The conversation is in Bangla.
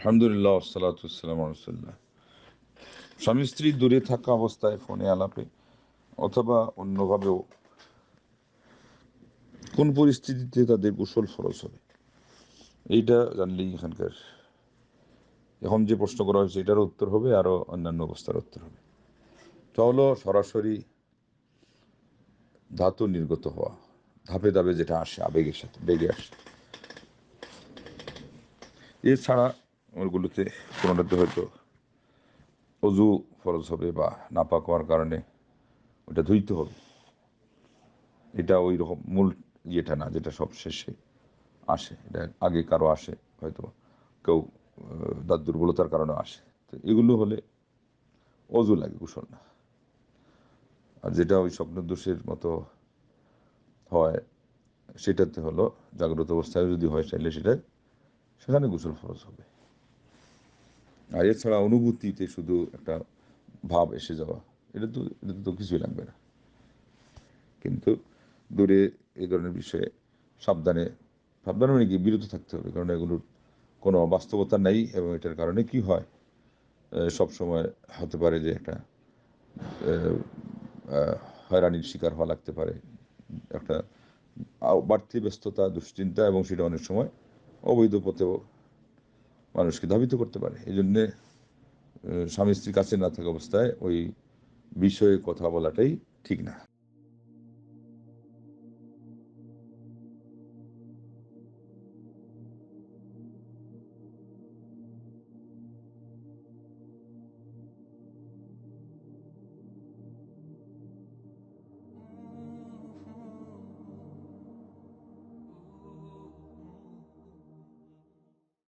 আলহামদুলিল্লাহ সালাতাম স্বামী স্ত্রী দূরে থাকা অবস্থায় ফোনে আলাপে অথবা অন্যভাবেও কোন পরিস্থিতিতে তাদের কুশল ফরজ হবে, এইটা জানলেই এখানকার এখন যে প্রশ্ন করা হয়েছে, এটারও উত্তর হবে, আরও অন্যান্য অবস্থার উত্তর হবে। তা সরাসরি ধাতু নির্গত হওয়া, ধাপে ধাপে যেটা আসে, আবেগের সাথে, বেগে আসে। এছাড়া ওগুলোতে কোনোটাতে হয়তো অজু ফরজ হবে বা নাপাক হওয়ার কারণে ওটা ধুইতে হবে। এটা ওই রকম মূল ইয়েটা না, যেটা সব শেষে আসে। এটা আগে কারও আসে, হয়তো কেউ দাঁত দুর্বলতার কারণে আসে। তো এগুলো হলে অজু লাগে কুশল না। আর যেটা ওই স্বপ্ন দোষের মতো হয়, সেটাতে হলো জাগ্রত অবস্থায় যদি হয় চাইলে সেটা, সেখানে গোসল ফরজ হবে। আর এছাড়া অনুভূতিতে শুধু একটা ভাব এসে যাওয়া, এটা তো এটা তো কিছুই লাগবে না। কিন্তু দূরে এই ধরনের বিষয়ে সাবধানে সাবধানে মানে কি, বিরত থাকতে হবে, কারণ এগুলোর কোনো বাস্তবতা নেই এবং এটার কারণে কি হয় সব সময় হতে পারে যে একটা হয়রানির শিকার হওয়া লাগতে পারে, একটা বাড়তি ব্যস্ততা, দুশ্চিন্তা এবং সেটা অনেক সময় অবৈধ পথেও মানুষকে ধাবিত করতে পারে। এই জন্যে স্বামী স্ত্রীর কাছে না থাকা অবস্থায় ওই বিষয়ে কথা বলাটাই ঠিক না।